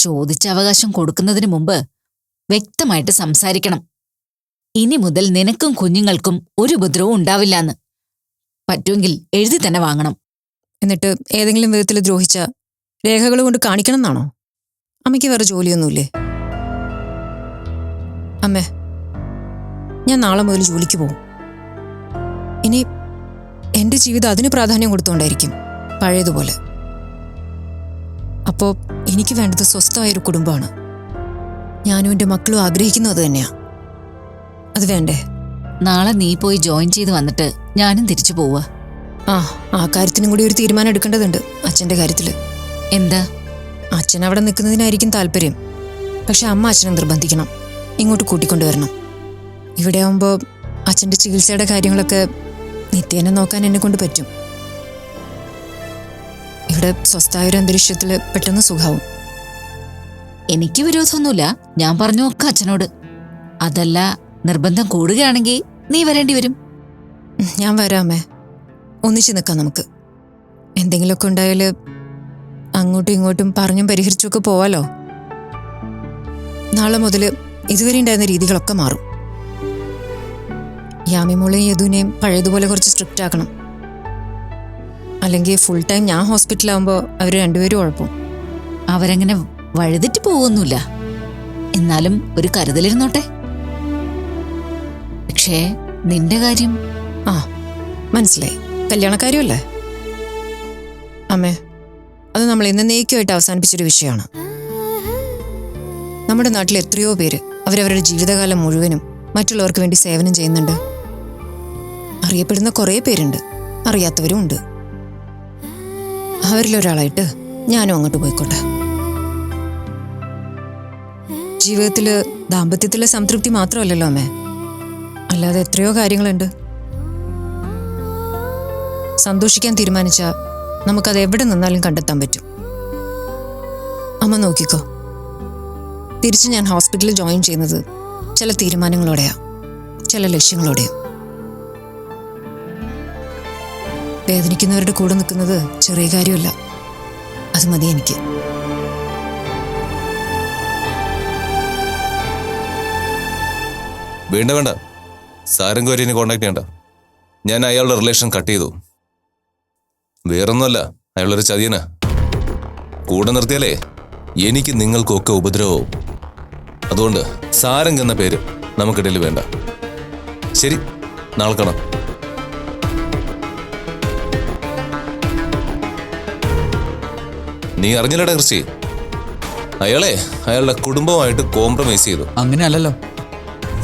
ചോദിച്ച അവകാശം കൊടുക്കുന്നതിന് മുമ്പ് വ്യക്തമായിട്ട് സംസാരിക്കണം. ഇനി മുതൽ നിനക്കും കുഞ്ഞുങ്ങൾക്കും ഒരു ഉപദ്രവവും ഉണ്ടാവില്ലാന്ന്. പറ്റുമെങ്കിൽ എഴുതി തന്നെ വാങ്ങണം. എന്നിട്ട് ഏതെങ്കിലും വിധത്തിൽ ദ്രോഹിച്ച രേഖകൾ കൊണ്ട് കാണിക്കണം എന്നാണോ അമ്മയ്ക്ക് വേറെ ജോലിയൊന്നുമില്ലേ? അമ്മേ ഞാൻ നാളെ മുതൽ ജോലിക്ക് പോകും. ഇനി എന്റെ ജീവിതം അതിന് പ്രാധാന്യം കൊടുത്തുകൊണ്ടായിരിക്കും പഴയതുപോലെ. അപ്പോൾ എനിക്ക് വേണ്ടത് സ്വസ്ഥമായൊരു കുടുംബമാണ്. ഞാനും എന്റെ മക്കളും ആഗ്രഹിക്കുന്നത് അത് തന്നെയാ. അത് വേണ്ടേ? നാളെ നീ പോയി ജോയിൻ ചെയ്ത് വന്നിട്ട് ഞാനും തിരിച്ചു പോവുക ആ ആ കാര്യത്തിനും കൂടി ഒരു തീരുമാനം എടുക്കേണ്ടതുണ്ട് അച്ഛന്റെ കാര്യത്തിൽ എന്താ? അച്ഛൻ അവിടെ നിൽക്കുന്നതിനായിരിക്കും താല്പര്യം. പക്ഷെ അമ്മ അച്ഛനെ നിർബന്ധിക്കണം. ഇങ്ങോട്ട് കൂട്ടിക്കൊണ്ടുവരണം. ഇവിടെ ആവുമ്പോൾ അച്ഛന്റെ ചികിത്സയുടെ കാര്യങ്ങളൊക്കെ നിത്യേനെ നോക്കാൻ എന്നെ കൊണ്ട് പറ്റും. ഇവിടെ സ്വസ്ഥായ ഒരു അന്തരീക്ഷത്തിൽ പെട്ടെന്ന് സുഖാവും. എനിക്ക് വിരോധമൊന്നുമില്ല. ഞാൻ പറഞ്ഞു ഒക്കെ അച്ഛനോട്. അതല്ല നിർബന്ധം കൂടുകയാണെങ്കിൽ നീ വരേണ്ടി വരും. ഞാൻ വരാമേ ഒന്നിച്ചു നിൽക്കാം നമുക്ക്. എന്തെങ്കിലുമൊക്കെ ഉണ്ടായാൽ അങ്ങോട്ടും ഇങ്ങോട്ടും പറഞ്ഞും പരിഹരിച്ചുമൊക്കെ പോവാലോ? നാളെ മുതൽ ഇതുവരെ ഉണ്ടായിരുന്ന രീതികളൊക്കെ മാറും. യാമിമോളെയും യദുവിനെയും പഴയതുപോലെ കുറച്ച് സ്ട്രിക്റ്റ് ആക്കണം. അല്ലെങ്കിൽ ഫുൾ ടൈം ഞാൻ ഹോസ്പിറ്റലാകുമ്പോൾ അവർ രണ്ടുപേരും ഉഴപ്പും. അവരങ്ങനെ വഴുതിട്ട് പോവൊന്നുമില്ല. എന്നാലും ഒരു കരുതലിരുന്നോട്ടെ. പക്ഷേ നിന്റെ കാര്യം? ആ മനസ്സിലായി. കല്യാണക്കാര്യമല്ലേ അമ്മേ അത് നമ്മൾ എന്നേക്കുമായിട്ട് അവസാനിപ്പിച്ചൊരു വിഷയമാണ്. നമ്മുടെ നാട്ടിൽ എത്രയോ പേര് അവരവരുടെ ജീവിതകാലം മുഴുവനും മറ്റുള്ളവർക്ക് വേണ്ടി സേവനം ചെയ്യുന്നുണ്ട്. അറിയപ്പെടുന്ന കുറേ പേരുണ്ട്. അറിയാത്തവരും ഉണ്ട്. അവരിലൊരാളായിട്ട് ഞാനും അങ്ങോട്ട് പോയിക്കോട്ടെ. ജീവിതത്തിൽ ദാമ്പത്യത്തിലെ സംതൃപ്തി മാത്രമല്ലല്ലോ അമ്മേ. അല്ലാതെ എത്രയോ കാര്യങ്ങളുണ്ട്. സന്തോഷിക്കാൻ തീരുമാനിച്ച നമുക്കത് എവിടെ നിന്നാലും കണ്ടെത്താൻ പറ്റും. അമ്മ നോക്കിക്കോ. തിരിച്ച് ഞാൻ ഹോസ്പിറ്റലിൽ ജോയിൻ ചെയ്യുന്നത് ചില തീരുമാനങ്ങളോടെയാ ചില ലക്ഷ്യങ്ങളോടെയും. വേദനിക്കുന്നവരുടെ കൂടെ നിൽക്കുന്നത് ചെറിയ കാര്യമല്ല. അത് മതി എനിക്ക്. വേണ്ട വേണ്ട. സാരംഗോരിനെ കോണ്ടാക്ട് ചെയ്യണ്ട. ഞാൻ അയാളുടെ റിലേഷൻ കട്ട് ചെയ്തു. വേറൊന്നുമല്ല അയാളൊരു ചതിയനാ. കൂടെ നിർത്തിയാലേ എനിക്ക് നിങ്ങൾക്കൊക്കെ ഉപദ്രവവും. അതുകൊണ്ട് സാരംഗ് എന്ന പേര് നമുക്കിടയിൽ വേണ്ട. ശരി നാളെ കാണാം. നീ അറിഞ്ഞില്ലടാ ക്രിസ്റ്റി. അയാളെ അയാളുടെ കുടുംബമായിട്ട് കോംപ്രമൈസ് ചെയ്തു. അങ്ങനെ അല്ലല്ലോ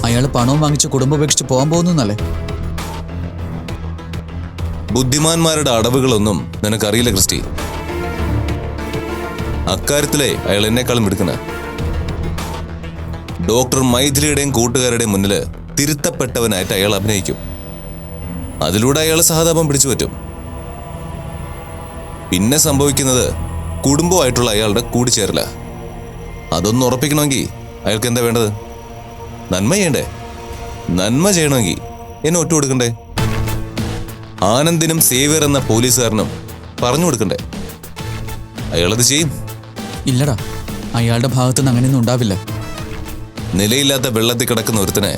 അയാൾ പണവും വാങ്ങിച്ച് കുടുംബം ഉപേക്ഷിച്ച് പോകാൻ പോകുന്നല്ലേ ബുദ്ധിമാന്മാരുടെ അടവുകളൊന്നും നിനക്കറിയില്ല ക്രിസ്റ്റി. അക്കാര്യത്തിലെ അയാൾ എന്നെക്കാളും എടുക്കണ ഡോക്ടർ മൈഥിലിയുടെയും കൂട്ടുകാരുടെയും മുന്നിൽ തിരുത്തപ്പെട്ടവനായിട്ട് അയാൾ അഭിനയിക്കും. അതിലൂടെ അയാൾ സഹതാപം പിടിച്ചു പറ്റും പിന്നെ സംഭവിക്കുന്നത് കുടുംബമായിട്ടുള്ള അയാളുടെ കൂടിച്ചേരല. അതൊന്ന് ഉറപ്പിക്കണമെങ്കിൽ അയാൾക്ക് എന്താ വേണ്ടത്? നന്മ ചെയ്യണ്ടേ? നന്മ ചെയ്യണമെങ്കിൽ എന്നെ ഒറ്റ കൊടുക്കണ്ടേ? ആനന്ദിനും സേവ്യർ എന്ന പോലീസുകാരനും പറഞ്ഞു കൊടുക്കണ്ടേ? അയാളത് ചെയ്യും. ഇല്ലടാ അയാളുടെ ഭാഗത്തുനിന്ന് അങ്ങനെയൊന്നും ഉണ്ടാവില്ല. നിലയില്ലാത്ത വെള്ളത്തിൽ കിടക്കുന്ന ഒരുത്തനെ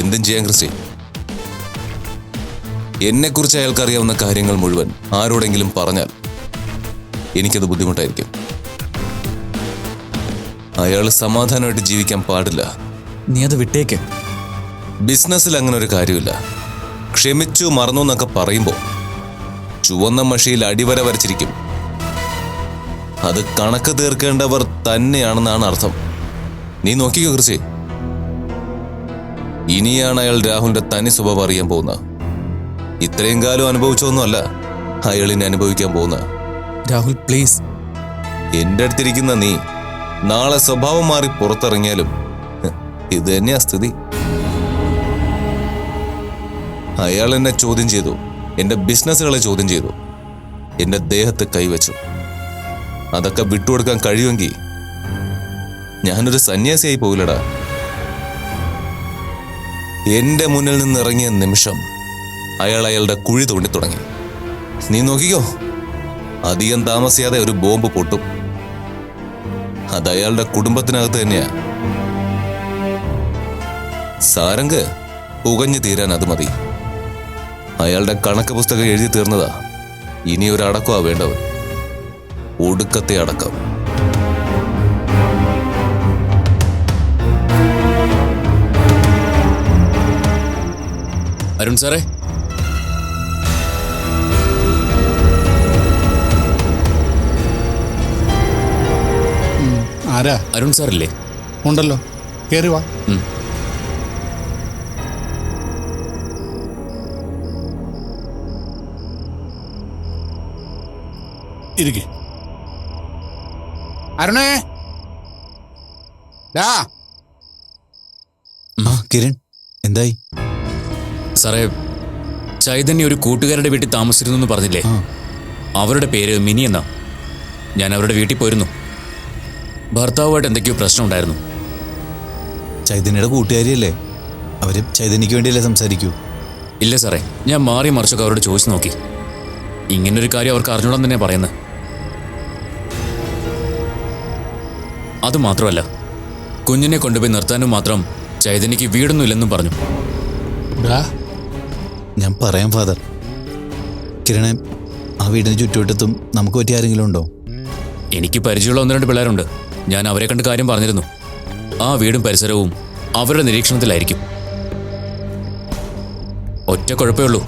എന്തും ചെയ്യാൻ ക്രിസ്റ്റി. എന്നെക്കുറിച്ച് അയാൾക്കറിയാവുന്ന കാര്യങ്ങൾ മുഴുവൻ ആരോടെങ്കിലും പറഞ്ഞാൽ എനിക്കത് ബുദ്ധിമുട്ടായിരിക്കും. അയാൾ സമാധാനമായിട്ട് ജീവിക്കാൻ പാടില്ല. നീ അത് വിട്ടേക്ക്. ബിസിനസ്സിൽ അങ്ങനെ ഒരു കാര്യമില്ല. ക്ഷമിച്ചു മറന്നു എന്നൊക്കെ പറയുമ്പോൾ ചുവന്ന മഷിയിൽ അടിവര വരച്ചിരിക്കും. അത് കണക്ക് തീർക്കേണ്ടവർ തന്നെയാണെന്നാണ് അർത്ഥം. നീ നോക്കിക്കോ കൃഷി. ഇനിയാണ് അയാൾ രാഹുലിന്റെ തനി സ്വഭാവം അറിയാൻ പോകുന്നത്. ഇത്രയും കാലം അനുഭവിച്ചൊന്നുമല്ല അയാൾ ഇനി അനുഭവിക്കാൻ പോകുന്നത്. രാഹുൽ പ്ലീസ്. എന്റെ അടുത്തിരിക്കുന്ന നീ നാളെ സ്വഭാവം മാറി പുറത്തിറങ്ങിയാലും ഇത് തന്നെയാ സ്ഥിതി. അയാൾ എന്നെ ചോദ്യം ചെയ്തു. എന്റെ ബിസിനസ്സുകളെ ചോദ്യം ചെയ്തു. എന്റെ ദേഹത്ത് കൈവച്ചു. അതൊക്കെ വിട്ടുകൊടുക്കാൻ കഴിയുമെങ്കിൽ ഞാനൊരു സന്യാസിയായി പോകില്ലടാ. എന്റെ മുന്നിൽ നിന്ന് ഇറങ്ങിയ നിമിഷം അയാൾ അയാളുടെ കുഴി തോണ്ടി തുടങ്ങി നീ നോക്കിക്കോ. അധികം താമസിയാതെ ഒരു ബോംബ് പൊട്ടും. അത് അയാളുടെ കുടുംബത്തിനകത്ത് തന്നെയാ. സാരംഗ് പുകഞ്ഞു തീരാൻ അത് മതി. അയാളുടെ കണക്ക് പുസ്തകം എഴുതി തീർന്നതാ. ഇനി ഒരു അടക്കമാ വേണ്ടവൻ ഒടുക്കത്തെ അടക്കം. അരുൺ സാറേ? ആരാ? അരുൺ സാറില്ലേ? ഉണ്ടല്ലോ. കേറി വാ. ഇരിക്കെ. അരുണേ. ഡാ. ആ കിരൺ എന്തായി? സാറേ ചൈതന്യ ഒരു കൂട്ടുകാരുടെ വീട്ടിൽ താമസിച്ചിരുന്നു എന്ന് പറഞ്ഞില്ലേ? അവരുടെ പേര് മിനി എന്നാ. ഞാൻ അവരുടെ വീട്ടിൽ പോയിരുന്നു. ഭർത്താവുമായിട്ട് എന്തൊക്കെയോ പ്രശ്നം ഉണ്ടായിരുന്നു. ചൈതന്യയുടെ കൂട്ടുകാരിയല്ലേ? അവർ ചൈതന്യക്ക് വേണ്ടിയല്ലേ സംസാരിക്കൂ? ഇല്ല സാറേ ഞാൻ മാറി മറിച്ചൊക്കെ അവരോട് ചോദിച്ചു നോക്കി. ഇങ്ങനൊരു കാര്യം അവർക്ക് അറിഞ്ഞോളാം തന്നെ പറയുന്നത് അത് മാത്രമല്ല കുഞ്ഞിനെ കൊണ്ടുപോയി നിർത്താനും മാത്രം ചൈതന്യക്ക് വീടൊന്നുമില്ലെന്നും പറഞ്ഞു. ഞാൻ പറയാം ഫാദർ. കിരണെ ആ വീടിന് ചുറ്റുവട്ടത്തും നമുക്ക് പറ്റിയ ആരെങ്കിലും ഉണ്ടോ? എനിക്ക് പരിചയമുള്ള ഒന്ന് രണ്ട് പിള്ളേരുണ്ട്. ഞാൻ അവരെ കണ്ട് കാര്യം പറഞ്ഞിരുന്നു. ആ വീടും പരിസരവും അവരുടെ നിരീക്ഷണത്തിലായിരിക്കും. ഒറ്റ കുഴപ്പമേ ഉള്ളൂ.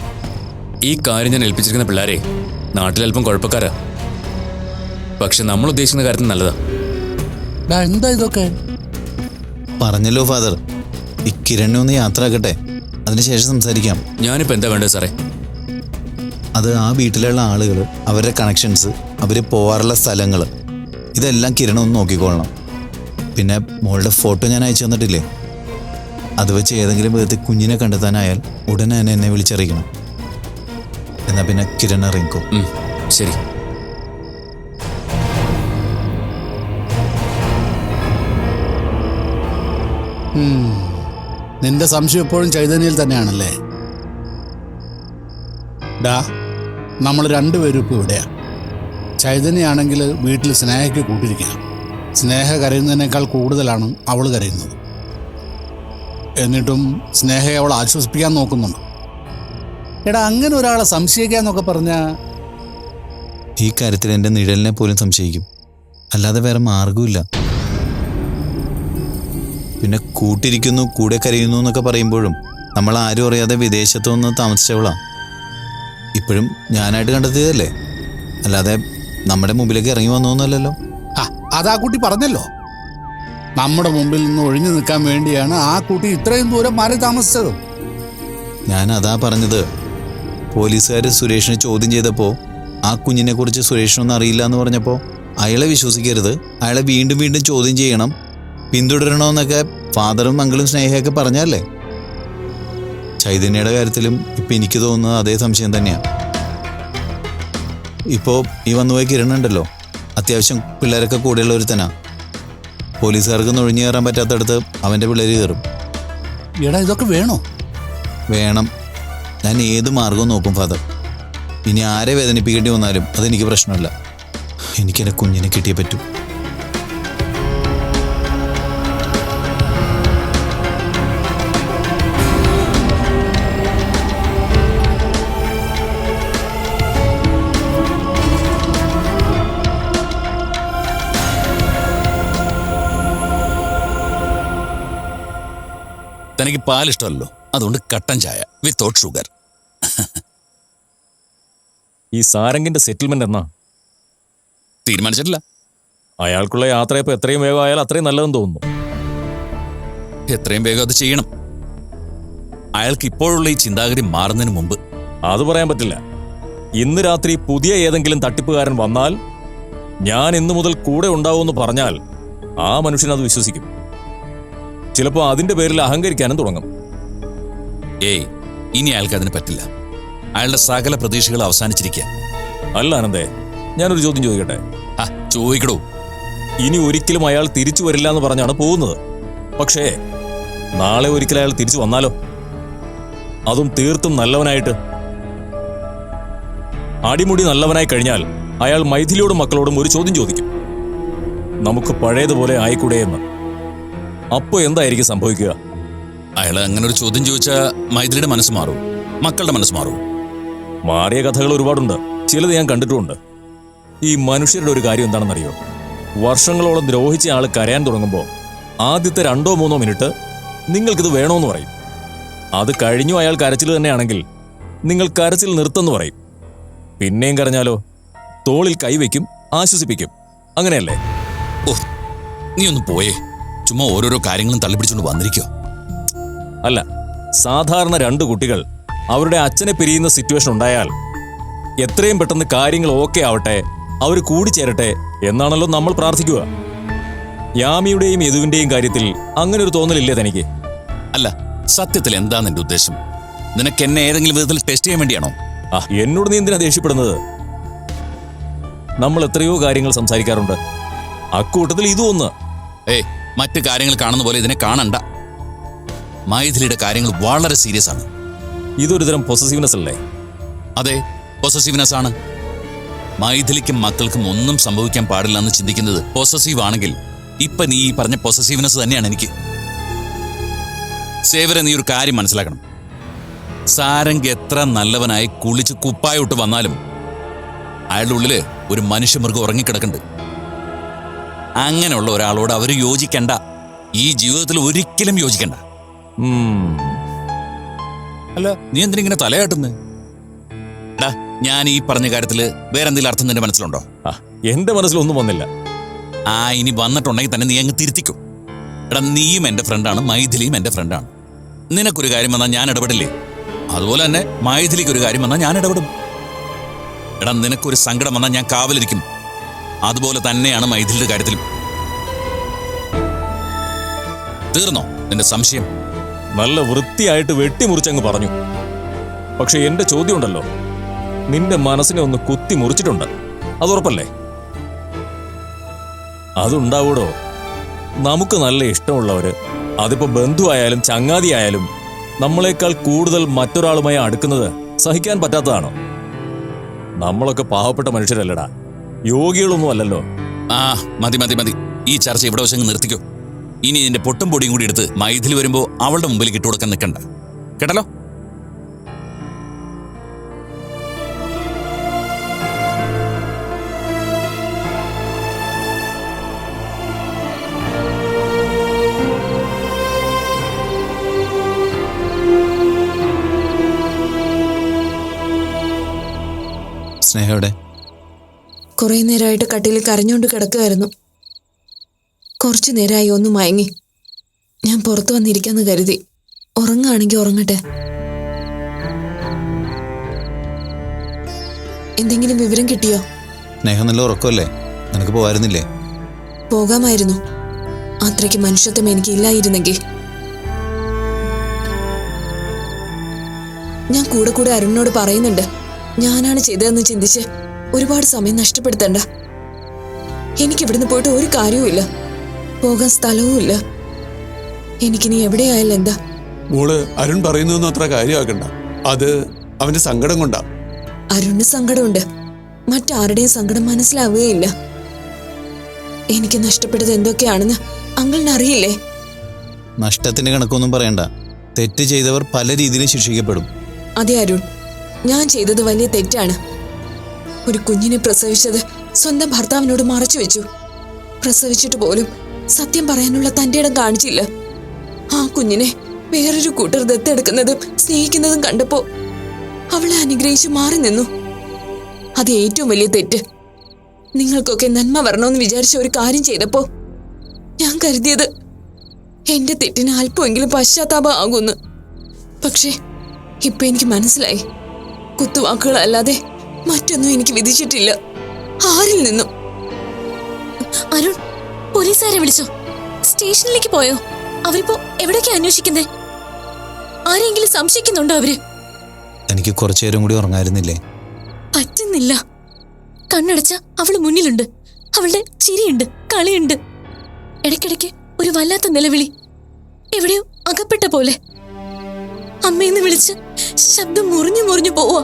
ഈ കാര്യം ഞാൻ ഏൽപ്പിച്ചിരിക്കുന്ന പിള്ളേരെ നാട്ടിലല്പം കുഴപ്പക്കാരാ. പക്ഷെ നമ്മൾ ഉദ്ദേശിക്കുന്ന കാര്യത്തിൽ നല്ലതാ. എന്താ ഇതൊക്കെ? പറഞ്ഞല്ലോ ഫാദർ. ഈ കിരണിനെ ഒന്ന് യാത്ര ആക്കട്ടെ അതിനുശേഷം സംസാരിക്കാം. ഞാനിപ്പോൾ എന്താ വേണ്ടത് സാറേ? അത് ആ വീട്ടിലുള്ള ആളുകൾ അവരുടെ കണക്ഷൻസ് അവർ പോവാറുള്ള സ്ഥലങ്ങൾ ഇതെല്ലാം കിരണം ഒന്ന് നോക്കിക്കൊള്ളണം പിന്നെ മോളുടെ ഫോട്ടോ ഞാൻ അയച്ചു തന്നിട്ടില്ലേ? അത് വെച്ച് ഏതെങ്കിലും വിധത്തിൽ കുഞ്ഞിനെ കണ്ടെത്താനായാൽ ഉടനെ തന്നെ എന്നെ വിളിച്ചറിയിക്കണം. എന്നാൽ പിന്നെ കിരണ റിങ്കു ശരി. ഉം. നിന്റെ സംശയം എപ്പോഴും ചൈതന്യയിൽ തന്നെയാണല്ലേ? ഡാ നമ്മൾ രണ്ടുപേരും ഇപ്പോൾ ഇവിടെയാ. ചൈതന്യാണെങ്കിൽ വീട്ടിൽ സ്നേഹയ്ക്ക് കൂട്ടിരിക്കുക സ്നേഹ കരയുന്നതിനേക്കാൾ കൂടുതലാണ് അവൾ കരയുന്നത്. എന്നിട്ടും സ്നേഹയെ അവൾ ആശ്വസിപ്പിക്കാൻ നോക്കുന്നുണ്ട്. എടാ അങ്ങനെ ഒരാളെ സംശയിക്കാന്നൊക്കെ പറഞ്ഞാൽ ഈ കാര്യത്തിൽ എന്റെ നിഴലിനെ പോലും സംശയിക്കും. അല്ലാതെ വേറെ മാർഗമില്ല പിന്നെ കൂട്ടിരിക്കുന്നു കൂടെ കരയുന്നു എന്നൊക്കെ പറയുമ്പോഴും നമ്മൾ ആരും അറിയാതെ വിദേശത്തു നിന്ന് താമസിച്ചവളാ. ഇപ്പോഴും ഞാനായിട്ട് കണ്ടെത്തിയതല്ലേ? അല്ലാതെ നമ്മുടെ മുമ്പിലേക്ക് ഇറങ്ങി വന്നൊന്നുമല്ലല്ലോ. ആ അതാ കുട്ടി പറഞ്ഞല്ലോ. നമ്മുടെ മുമ്പിൽ നിന്ന് ഒഴിഞ്ഞു നിൽക്കാൻ വേണ്ടിയാണ് ആ കുട്ടി ഇത്രയും ദൂരം മാറി താമസിച്ചത്. ഞാൻ അതാ പറഞ്ഞത്. പോലീസുകാർ സുരേഷിനെ ചോദ്യം ചെയ്തപ്പോൾ ആ കുഞ്ഞിനെ കുറിച്ച് സുരേഷിനൊന്നും അറിയില്ല എന്ന് പറഞ്ഞപ്പോൾ അയാളെ വിശ്വസിക്കരുത്. അയാളെ വീണ്ടും വീണ്ടും ചോദ്യം ചെയ്യണം. പിന്തുടരണമെന്നൊക്കെ ഫാദറും മംഗളും സ്നേഹയൊക്കെ പറഞ്ഞല്ലേ? ചൈതന്യയുടെ കാര്യത്തിലും ഇപ്പൊ എനിക്ക് തോന്നുന്നത് അതേ സംശയം തന്നെയാണ് ഇപ്പോൾ ഈ വന്നുപോയ കിരണുണ്ടല്ലോ. അത്യാവശ്യം പിള്ളേരൊക്കെ കൂടെയുള്ള ഒരുത്തനാ. പോലീസുകാർക്ക് നുഴഞ്ഞു കയറാൻ പറ്റാത്തടത്ത് അവന്റെ പിള്ളേർ കയറും. എടാ ഇതൊക്കെ വേണോ? വേണം. ഞാൻ ഏത് മാർഗവും നോക്കും ഫാദർ. ഇനി ആരെ വേദനിപ്പിക്കേണ്ടി വന്നാലും അതെനിക്ക് പ്രശ്നമില്ല. എനിക്കെന്റെ കുഞ്ഞിനെ കിട്ടിയേ പറ്റൂ. തനിക്ക് പാൽ ഇഷ്ടമല്ലോ അതുകൊണ്ട് കട്ടൻ ചായ വിത്തൗട്ട് ഷുഗർ ഈ സാരംഗിന്റെ സെറ്റിൽമെന്റ് എന്നാ? തീരുമാനിച്ചിട്ടില്ല. അയാൾക്കുള്ള യാത്രയപ്പോ എത്രയും വേഗം ആയാൽ അത്രയും നല്ലതെന്ന് തോന്നുന്നു. എത്രയും വേഗം അത് ചെയ്യണം. അയാൾക്ക് ഇപ്പോഴുള്ള ഈ ചിന്താഗതി മാറുന്നതിന് മുമ്പ്. അത് പറയാൻ പറ്റില്ല. ഇന്ന് രാത്രി പുതിയ ഏതെങ്കിലും തട്ടിപ്പുകാരൻ വന്നാൽ ഞാൻ ഇന്നു മുതൽ കൂടെ ഉണ്ടാവുമെന്ന് പറഞ്ഞാൽ ആ മനുഷ്യൻ അത് വിശ്വസിക്കും. ചിലപ്പോൾ അതിന്റെ പേരിൽ അഹങ്കരിക്കാനും തുടങ്ങും. ഏയ് ഇനി അയാൾക്ക് അതിന് പറ്റില്ല. അയാളുടെ സകല പ്രതീക്ഷകൾ അവസാനിച്ചിരിക്കുക അല്ല ആനന്ദേ ഞാനൊരു ചോദ്യം ചോദിക്കട്ടെ? ആ ചോദിക്കടോ. ഇനി ഒരിക്കലും അയാൾ തിരിച്ചു വരില്ല എന്ന് പറഞ്ഞാണ് പോകുന്നത്. പക്ഷേ നാളെ ഒരിക്കലും അയാൾ തിരിച്ചു വന്നാലോ? അതും തീർത്തും നല്ലവനായിട്ട്. അടിമുടി നല്ലവനായി കഴിഞ്ഞാൽ അയാൾ മൈഥിലിയോടും മക്കളോടും ഒരു ചോദ്യം ചോദിക്കും. നമുക്ക് പഴയതുപോലെ ആയിക്കൂടെ എന്ന്. അപ്പോ എന്തായിരിക്കും സംഭവിക്കുക? അയാൾ അങ്ങനെ ഒരു ചോദ്യം ചോദിച്ചാൽ മൈഥിലിയുടെ മനസ്സ് മാറും. മക്കളുടെ മനസ്സ് മാറും. മാറിയ കഥകൾ ഒരുപാടുണ്ട്. ചിലത് ഞാൻ കണ്ടിട്ടുമുണ്ട്. ഈ മനുഷ്യരുടെ ഒരു കാര്യം എന്താണെന്നറിയോ? വർഷങ്ങളോളം ദ്രോഹിച്ച ആൾ കരയാൻ തുടങ്ങുമ്പോൾ ആദ്യത്തെ രണ്ടോ മൂന്നോ മിനിറ്റ് നിങ്ങൾക്കിത് വേണോന്ന് പറയും. അത് കഴിഞ്ഞു അയാൾ കരച്ചിൽ തന്നെയാണെങ്കിൽ നിങ്ങൾ കരച്ചിൽ നിർത്തുന്നു പറയും. പിന്നെയും കരഞ്ഞാലോ? തോളിൽ കൈവയ്ക്കും ആശ്വസിപ്പിക്കും. അങ്ങനെയല്ലേ? ഓ നീ ഒന്ന് പോയേ. ചുമ്മാ ഓരോരോ കാര്യങ്ങളും തള്ളിപ്പിടിച്ചുകൊണ്ട് വന്നിരിക്കോ അല്ല സാധാരണ രണ്ട് കുട്ടികൾ അവരുടെ അച്ഛനെ പിരിയുന്ന സിറ്റുവേഷൻ ഉണ്ടായാൽ എത്രയും പെട്ടെന്ന് കാര്യങ്ങൾ ഓക്കെ ആവട്ടെ അവർ കൂടിച്ചേരട്ടെ എന്നാണല്ലോ നമ്മൾ പ്രാർത്ഥിക്കുക. യാമിയുടെയും യദുവിന്റെയും കാര്യത്തിൽ അങ്ങനെ ഒരു തോന്നലില്ലേ തനിക്ക്? അല്ല സത്യത്തിൽ എന്താണ് നിന്റെ ഉദ്ദേശം? നിനക്ക് എന്നെ ഏതെങ്കിലും വിധത്തിൽ ടെസ്റ്റ് ചെയ്യാൻ വേണ്ടിയാണോ? ആ എന്നോട് നീ എന്തിനാ ദേഷ്യപ്പെടുന്നത്? നമ്മൾ എത്രയോ കാര്യങ്ങൾ സംസാരിക്കാറുണ്ട്. അക്കൂട്ടത്തിൽ ഇതും ഒന്ന്. ഏയ് മറ്റു കാര്യങ്ങൾ കാണുന്ന പോലെ ഇതിനെ കാണണ്ട. മൈഥിലിയുടെ കാര്യങ്ങൾ വളരെ സീരിയസ് ആണ്. ഇതൊരു തരം പൊസസീവ്നെസ് അല്ലേ? അതെ പൊസസീവ്നെസ് ആണ്. മൈഥിലിക്കും മക്കൾക്കും ഒന്നും സംഭവിക്കാൻ പാടില്ല എന്ന് ചിന്തിക്കുന്നത് പൊസസീവ് ആണെങ്കിൽ ഇപ്പൊ നീ ഈ പറഞ്ഞ പൊസസീവ്നെസ് തന്നെയാണ് എനിക്ക്. സേവരെ നീ ഒരു കാര്യം മനസ്സിലാക്കണം. സാരംഗ് എത്ര നല്ലവനായി കുളിച്ച് കുപ്പായോട്ട് വന്നാലും അയാളുടെ ഉള്ളിൽ ഒരു മനുഷ്യമൃഗം ഉറങ്ങിക്കിടക്കുന്നുണ്ട്. അങ്ങനെയുള്ള ഒരാളോട് അവർ യോജിക്കണ്ട. ഈ ജീവിതത്തിൽ ഒരിക്കലും യോജിക്കണ്ട. അല്ല നീ എന്തിനിങ്ങനെ തലയാട്ടുന്നത് ഞാൻ ഈ പറഞ്ഞ കാര്യത്തിൽ വേറെ എന്തെങ്കിലും അർത്ഥം നിന്റെ മനസ്സിലുണ്ടോ? എന്റെ മനസ്സിലൊന്നും വന്നില്ല. ആ ഇനി വന്നിട്ടുണ്ടെങ്കിൽ തന്നെ നീ അങ്ങ് തിരുത്തിക്കും. എടാ നീയും എന്റെ ഫ്രണ്ടാണ് മൈഥിലിയും എന്റെ ഫ്രണ്ടാണ് നിനക്കൊരു കാര്യം വന്നാൽ ഞാൻ ഇടപെടില്ലേ? അതുപോലെ തന്നെ മൈഥിലിക്ക് ഒരു കാര്യം വന്നാൽ ഞാൻ ഇടപെടും. എടാ നിനക്കൊരു സങ്കടം വന്നാൽ ഞാൻ കാവലിരിക്കും. അതുപോലെ തന്നെയാണ് മൈഥിലിയുടെ കാര്യത്തിലും. തീർന്നോ നിന്റെ സംശയം? നല്ല വൃത്തിയായിട്ട് വെട്ടിമുറിച്ചങ്ങ് പറഞ്ഞു. പക്ഷെ എന്റെ ചോദ്യം ഉണ്ടല്ലോ നിന്റെ മനസ്സിനെ ഒന്ന് കുത്തി മുറിച്ചിട്ടുണ്ട്. അത് ഉറപ്പല്ലേ അതുണ്ടാവൂടോ? നമുക്ക് നല്ല ഇഷ്ടമുള്ളവര് അതിപ്പോ ബന്ധുവായാലും ചങ്ങാതിയായാലും നമ്മളെക്കാൾ കൂടുതൽ മറ്റൊരാളുമായി അടുക്കുന്നത് സഹിക്കാൻ പറ്റാത്തതാണോ? നമ്മളൊക്കെ പാവപ്പെട്ട മനുഷ്യരല്ലടാ. യോഗികളൊന്നും അല്ലല്ലോ. ആ മതി മതി മതി. ഈ ചർച്ച ഇവിടെ വശങ്ങ് നിർത്തിക്കോ. ഇനി നിന്റെ പൊട്ടും പൊടിയും കൂടി എടുത്ത് മൈഥിൽ വരുമ്പോ അവളുടെ മുമ്പിൽ കിട്ടുകൊടുക്കാൻ നിൽക്കണ്ട. കേട്ടല്ലോ? സ്നേഹയുടെ കുറേ നേരമായിട്ട് കട്ടിലിൽ കരഞ്ഞുകൊണ്ട് കിടക്കുമായിരുന്നു കുറച്ചു നേരമായി ഒന്ന് മയങ്ങി. ഞാൻ പുറത്തു വന്നിരിക്കാന്ന് കരുതി. ഉറങ്ങാണെങ്കിൽ ഉറങ്ങട്ടെ. എന്തെങ്കിലും വിവരം കിട്ടിയോ? നേഹ നല്ല ഉറക്കമല്ലേ? നിനക്ക് പോവായിരുന്നില്ലേ പോകാമായിരുന്നു. അത്രയ്ക്ക് മനുഷ്യത്വം എനിക്ക് ഇല്ലായിരുന്നെങ്കിൽ ഞാൻ കൂടെ കൂടെ അരുണിനോട് പറയുന്നുണ്ട്. ഞാനാണ് ചെയ്തതെന്ന് ചിന്തിച്ച് ഒരുപാട് സമയം നഷ്ടപ്പെടുത്തണ്ട. എനിക്ക് ഇവിടുന്ന് പോയിട്ട് ഒരു കാര്യവുമില്ല. പോകാൻ സ്ഥലവും ഇല്ല നീ എവിടെയായാലും എന്താ? മോൾ അരുൺ പറയുന്നതൊന്നും അത്ര കാര്യമാക്കണ്ട. അത് അവന്റെ സങ്കടം കൊണ്ടാ. അരുണിന് സങ്കടമുണ്ട്. മറ്റാരുടെയും സങ്കടം മനസ്സിലാവുകയില്ല. എനിക്ക് നഷ്ടപ്പെട്ടത് എന്തൊക്കെയാണെന്ന് അങ്കിളിന് അറിയില്ലേ? നഷ്ടത്തിന്റെ കണക്കൊന്നും പറയണ്ട. തെറ്റ് ചെയ്തവർ പല രീതിയിലും ശിക്ഷിക്കപ്പെടും. അതെ അരുൺ. ഞാൻ ചെയ്തത് വലിയ തെറ്റാണ്. ഒരു കുഞ്ഞിനെ പ്രസവിച്ചത് സ്വന്തം ഭർത്താവിനോട് മറച്ചു വെച്ചു. പ്രസവിച്ചിട്ട് പോലും സത്യം പറയാനുള്ള തന്റെ ഇടം കാണിച്ചില്ല. ആ കുഞ്ഞിനെ വേറൊരു കൂട്ടർ ദത്തെടുക്കുന്നതും സ്നേഹിക്കുന്നതും കണ്ടപ്പോ അവളെ അനുഗ്രഹിച്ചു മാറി നിന്നു. അത് ഏറ്റവും വലിയ തെറ്റ്. നിങ്ങൾക്കൊക്കെ നന്മ വരണമെന്ന് വിചാരിച്ച ഒരു കാര്യം ചെയ്തപ്പോ ഞാൻ കരുതിയത് എന്റെ തെറ്റിന് അല്പമെങ്കിലും പശ്ചാത്താപം ആകുമെന്ന്. പക്ഷേ ഇപ്പൊ എനിക്ക് മനസ്സിലായി. കുത്തുവാക്കുകളല്ലാതെ മറ്റൊന്നും എനിക്ക് വിധിച്ചിട്ടില്ല. ആരിൽ നിന്നും? അരുൺ പോലീസുകാരെ വിളിച്ചോ. സ്റ്റേഷനിലേക്ക് പോയോ? അവരിപ്പോ എവിടേക്കാ അന്വേഷിക്കുന്നേ? ആരെങ്കിലും സംശയിക്കുന്നുണ്ടോ അവർ? എനിക്ക് കുറച്ചു നേരം കൂടി ഉറങ്ങായിരുന്നില്ലേ? പറ്റുന്നില്ല. കണ്ണടച്ച അവൾ മുന്നിലുണ്ട്. അവളുടെ ചിരിയുണ്ട് കളിയുണ്ട്. ഇടയ്ക്കിടയ്ക്ക് ഒരു വല്ലാത്ത നിലവിളി. എവിടെയോ അകപ്പെട്ട പോലെ. അമ്മയെന്ന് വിളിച്ച് ശബ്ദം മുറിഞ്ഞു മുറിഞ്ഞു പോവാ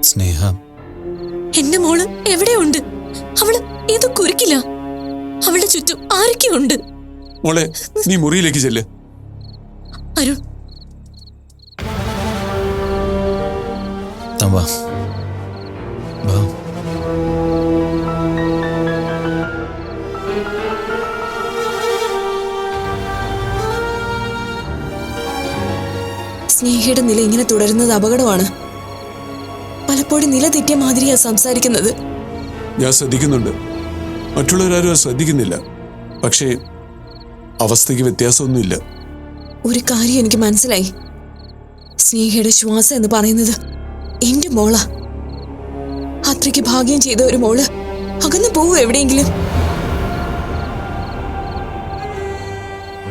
സ്നേഹ. എന്റെ മോൾ എവിടെയുണ്ട്? അവൾ ഇത് കുരുക്കില്ല അവളുടെ ചുറ്റും ആരൊക്കെയുണ്ട് മോളെ നീ മുറിയിലേക്ക് ചെല്ല്. അരുൺ. താൻ സ്നേഹയുടെ നില ഇങ്ങനെ തുടരുന്നത് അപകടമാണ്. പലപ്പോഴും നില തെറ്റിയ മാതിരിയാ സംസാരിക്കുന്നത്. ഞാൻ ശ്രദ്ധിക്കുന്നുണ്ട്. മറ്റുള്ളവരാരും ശ്രദ്ധിക്കുന്നില്ല. പക്ഷേ അവസ്ഥയ്ക്ക് വ്യത്യാസമൊന്നുമില്ല. ഒരു കാര്യം എനിക്ക് മനസ്സിലായി. സ്നേഹയുടെ ശ്വാസം എന്ന് പറയുന്നത് എന്റെ മോളാ. അത്രയ്ക്ക് ഭാഗ്യം ചെയ്ത ഒരു മോൾ അകന്നു പോവൂ എവിടെയെങ്കിലും?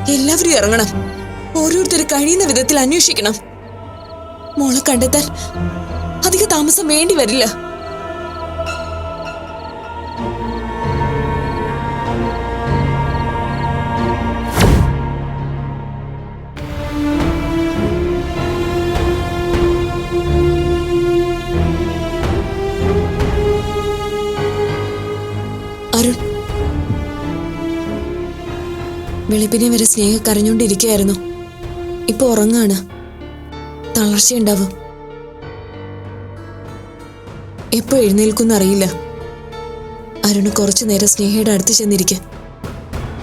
എല്ലാവരും ഇറങ്ങണം. ഓരോരുത്തർ കഴിയുന്ന വിധത്തിൽ അന്വേഷിക്കണം. മോളെ കണ്ടെത്താൻ അധിക താമസം വേണ്ടി വരില്ല. അരുൺ വെളുപ്പിനെ വരെ സ്നേഹം കരഞ്ഞോണ്ടിരിക്കുകയായിരുന്നു ഇപ്പൊ ഉറങ്ങാണ്. തളർച്ചയുണ്ടാവും. എപ്പോ എഴുന്നേൽക്കുന്ന അറിയില്ല. അരുണ് കുറച്ചു നേരം സ്നേഹയുടെ അടുത്ത് ചെന്നിരിക്ക.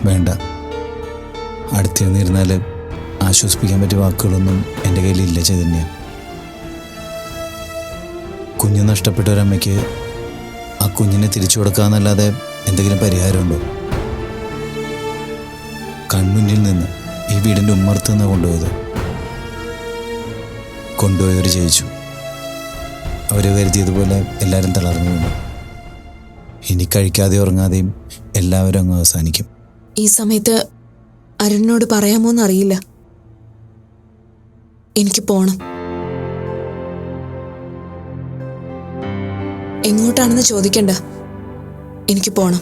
വേണ്ട. അടുത്തിരുന്നിരുന്നാൽ ആശ്വസിപ്പിക്കാൻ പറ്റിയ വാക്കുകളൊന്നും എന്റെ കയ്യിലില്ല ചൈതന്യ. കുഞ്ഞ് നഷ്ടപ്പെട്ട ഒരമ്മയ്ക്ക് ആ കുഞ്ഞിനെ തിരിച്ചു കൊടുക്കാന്നല്ലാതെ എന്തെങ്കിലും പരിഹാരമുണ്ടോ? കൺമുന്നിൽ നിന്ന് ഈ വീടിന്റെ ഉമ്മർത്ത് നിന്ന് കൊണ്ടുപോയത്. കൊണ്ടുപോയവർ ജയിച്ചു. അവർ കരുതിയതുപോലെ എല്ലാവരും തളർന്നു വീണു. ഇനി കഴിക്കാതെ ഉറങ്ങാതെയും എല്ലാവരും അങ്ങ് അവസാനിക്കും. ഈ സമയത്ത് അരുണിനോട് പറയാമോന്ന് അറിയില്ല. എനിക്ക് പോണം. എങ്ങോട്ടാണെന്ന് ചോദിക്കണ്ട. എനിക്ക് പോണം.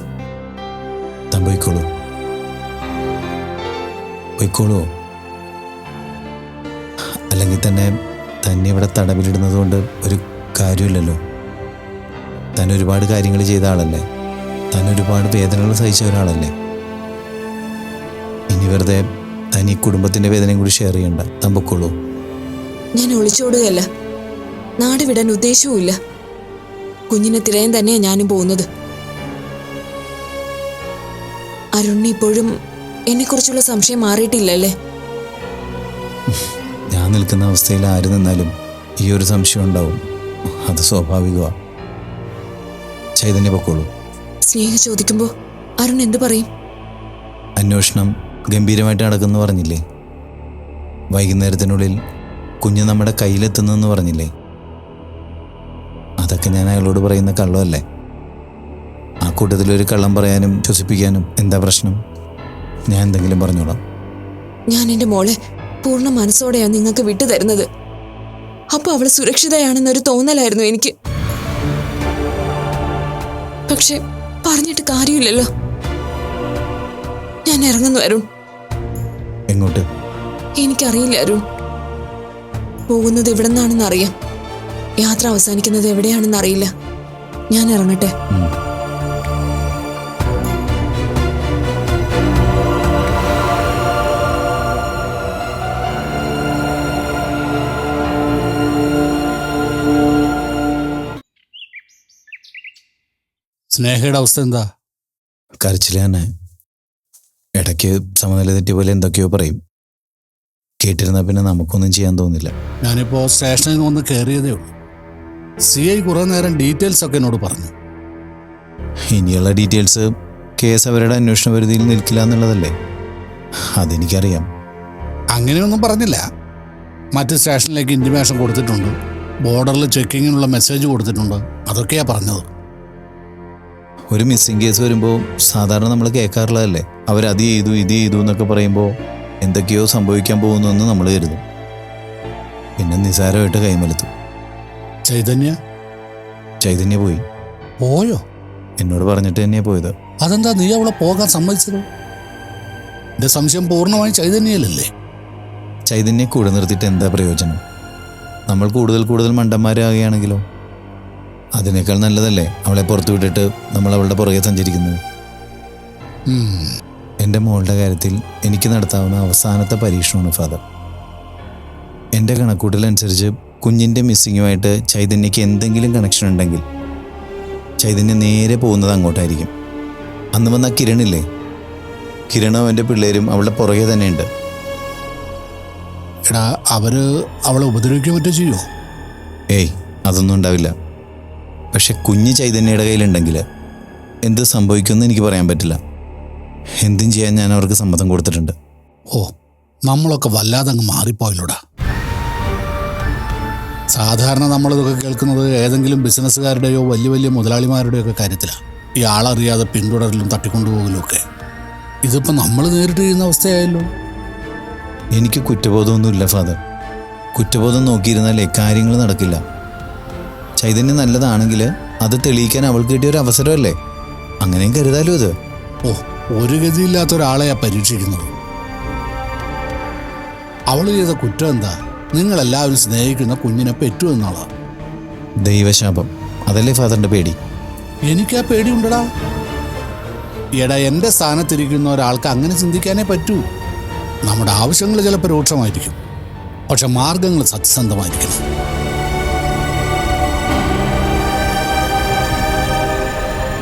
താൻ പോയിക്കോളൂ പോയിക്കോളൂ. അല്ലെങ്കിൽ തന്നെ തന്നെ ഇവിടെ തടവിലിടുന്നത് കൊണ്ട് ഒരു കാര്യമില്ലല്ലോ. താൻ ഒരുപാട് കാര്യങ്ങൾ ചെയ്ത ആളല്ലേ. തന്നെ ഒരുപാട് വേദനകൾ സഹിച്ച ഒരാളല്ലേ. ഇനി വെറുതെ താൻ ഈ കുടുംബത്തിന്റെ വേദനയും കൂടി ഷെയർ ചെയ്യണ്ട. താൻ പൊക്കോളൂ ഞാൻ ഒളിച്ചോടുകയല്ല നാട് വിടാൻ ഉദ്ദേശവുമില്ല. കുഞ്ഞിനെ തിരയാൻ തന്നെയാ ഞാനും പോകുന്നത്. അരുൺ ഇപ്പോഴും എന്നെക്കുറിച്ചുള്ള സംശയം മാറിയിട്ടില്ലല്ലേ? ഞാൻ നിൽക്കുന്ന അവസ്ഥയിൽ ആര് നിന്നാലും ഈ ഒരു സംശയം ഉണ്ടാവും. അത് സ്വാഭാവികമാണ് ചൈതന്യ പൊക്കോളൂ. സ്നേഹ ചോദിക്കുമ്പോ അരുൺ എന്തു പറയും? അന്വേഷണം ഗംഭീരമായിട്ട് നടക്കുന്നു പറഞ്ഞില്ലേ? വൈകുന്നേരത്തിനുള്ളിൽ കുഞ്ഞ് നമ്മുടെ കയ്യിലെത്തുന്നെന്ന് പറഞ്ഞില്ലേ? അതൊക്കെ ഞാൻ അയാളോട് പറയുന്ന കള്ളമല്ലേ? ആ കൂട്ടത്തിലൊരു കള്ളം പറയാനും ശ്വസിപ്പിക്കാനും എന്താ പ്രശ്നം? ഞാൻ എന്തെങ്കിലും പറഞ്ഞോളാം. ഞാൻ എന്റെ മോളെ പൂർണ മനസ്സോടെയാണ് നിങ്ങൾക്ക് വിട്ടു തരുന്നത്. അപ്പൊ അവൾ സുരക്ഷിതയാണെന്നൊരു തോന്നലായിരുന്നു എനിക്ക്. പക്ഷെ പറഞ്ഞിട്ട് കാര്യമില്ലല്ലോ. ഞാൻ ഇറങ്ങുന്നു അരുൺ. എങ്ങോട്ട്? എനിക്കറിയില്ല അരുൺ. പോകുന്നത് എവിടെ നിന്നാണെന്ന് അറിയാം യാത്ര അവസാനിക്കുന്നത് എവിടെയാണെന്ന് അറിയില്ല ഞാൻ ഇറങ്ങട്ടെ. സ്നേഹയുടെ അവസ്ഥ എന്താ? കരച്ചിൽ തന്നെ. ഇടയ്ക്ക് സമനില തെറ്റിയ പോലെ എന്തൊക്കെയോ പറയും. കേട്ടിരുന്ന പിന്നെ നമുക്കൊന്നും ചെയ്യാൻ തോന്നില്ല. ഞാനിപ്പോ സ്റ്റേഷനിൽ നിന്ന് ഒന്ന് കയറിയതേ ഉള്ളൂ. സി ഐ കുറെ നേരം ഡീറ്റെയിൽസ് ഒക്കെ എന്നോട് പറഞ്ഞു. ഇനിയുള്ള ഡീറ്റെയിൽസ് കേസ് അവരുടെ അന്വേഷണ പരിധിയിൽ നിൽക്കില്ല എന്നുള്ളതല്ലേ? അതെനിക്കറിയാം. അങ്ങനെയൊന്നും പറഞ്ഞില്ല. മറ്റ് സ്റ്റേഷനിലേക്ക് ഇന്റിമേഷൻ കൊടുത്തിട്ടുണ്ട്. ബോർഡറിൽ ചെക്കിങ്ങിനുള്ള മെസ്സേജ് കൊടുത്തിട്ടുണ്ട്. അതൊക്കെയാ പറഞ്ഞത്. ഒരു മിസ്സിംഗ് കേസ് വരുമ്പോൾ സാധാരണ നമ്മൾ കേൾക്കാറുള്ളതല്ലേ അവരത് ചെയ്തു ഇത് ചെയ്തു എന്നൊക്കെ പറയുമ്പോൾ എന്തൊക്കെയോ സംഭവിക്കാൻ പോകുന്നു എന്ന് നമ്മൾ കരുതും. പിന്നെ നിസാരമായിട്ട് കൈമലത്തു. ചൈതന്യ? ചൈതന്യ പോയി. പോയോ? എന്നോട് പറഞ്ഞിട്ട് തന്നെയാ പോയത്. അതെന്താ നീ അവളെ പോകാൻ സമ്മതിച്ചത്? എന്റെ സംശയം പൂർണമായും ചൈതന്യയിലല്ലേ? ചൈതന്യ കൂടെ നിർത്തിയിട്ട് എന്താ പ്രയോജനം? നമ്മൾ കൂടുതൽ കൂടുതൽ മണ്ടന്മാരാകുകയാണെങ്കിലോ? അതിനേക്കാൾ നല്ലതല്ലേ അവളെ പുറത്തു വിട്ടിട്ട് നമ്മൾ അവളുടെ പുറകെ സഞ്ചരിക്കുന്നത്. എന്റെ മോളുടെ കാര്യത്തിൽ എനിക്ക് നടത്താവുന്ന അവസാനത്തെ പരീക്ഷണമാണ് ഫാദർ എന്റെ കണക്കൂട്ടലനുസരിച്ച് കുഞ്ഞിന്റെ മിസ്സിങ്ങുമായിട്ട് ചൈതന്യയ്ക്ക് എന്തെങ്കിലും കണക്ഷൻ ഉണ്ടെങ്കിൽ ചൈതന്യ നേരെ പോകുന്നത് അങ്ങോട്ടായിരിക്കും. അന്ന് വന്ന കിരണില്ലേ കിരണും അവന്റെ പിള്ളേരും അവളുടെ പുറകെ തന്നെയുണ്ട്. എടാ അവർ അവളെ ഉപദ്രവിക്കാൻ മറ്റോ ചെയ്യോ? ഏയ് അതൊന്നും ഉണ്ടാവില്ല. പക്ഷെ കുഞ്ഞ് ചൈതന്യയുടെ കയ്യിലുണ്ടെങ്കിൽ എന്ത് സംഭവിക്കുമെന്ന് എനിക്ക് പറയാൻ പറ്റില്ല. എന്തും ചെയ്യാൻ ഞാൻ അവർക്ക് സമ്മതം കൊടുത്തിട്ടുണ്ട്. ഓ നമ്മളൊക്കെ വല്ലാതെ അങ്ങ് മാറിപ്പോയല്ലോടാ. സാധാരണ നമ്മളിതൊക്കെ കേൾക്കുന്നത് ഏതെങ്കിലും ബിസിനസ്സുകാരുടെയോ വലിയ വലിയ മുതലാളിമാരുടെയോ ഒക്കെ കാര്യത്തിലാണ് ഈ ആളറിയാതെ പിന്തുടരലും തട്ടിക്കൊണ്ടുപോകലും ഒക്കെ. ഇതിപ്പോൾ നമ്മൾ നേരിട്ട് ചെയ്യുന്ന അവസ്ഥയായല്ലോ. എനിക്ക് കുറ്റബോധമൊന്നുമില്ല ഫാദർ. കുറ്റബോധം നോക്കിയിരുന്നാലേ കാര്യങ്ങൾ നടക്കില്ല. ചൈതന്യം നല്ലതാണെങ്കിൽ അത് തെളിയിക്കാൻ അവൾക്ക് കിട്ടിയ ഒരു അവസരമല്ലേ? അങ്ങനെയും കരുതാലോ ഇത്? ഓ ഒരു ഗതിയില്ലാത്ത ഒരാളെയാ പരീക്ഷിക്കുന്നത്. അവൾ ചെയ്ത കുറ്റം എന്താ? നിങ്ങളെല്ലാവരും സ്നേഹിക്കുന്ന കുഞ്ഞിനെ പെറ്റു എന്നാളാ. ദൈവശാപം. അതല്ലേ ഫാദറിന്റെ പേടി? എനിക്ക് ആ പേടിയുണ്ടടാ എടാ എന്റെ സ്ഥാനത്തിരിക്കുന്ന ഒരാൾക്ക് അങ്ങനെ ചിന്തിക്കാനേ പറ്റൂ. നമ്മുടെ ആവശ്യങ്ങൾ ചിലപ്പോൾ രൂക്ഷമായിരിക്കും. പക്ഷെ മാർഗങ്ങൾ സത്യസന്ധമായിരിക്കണം.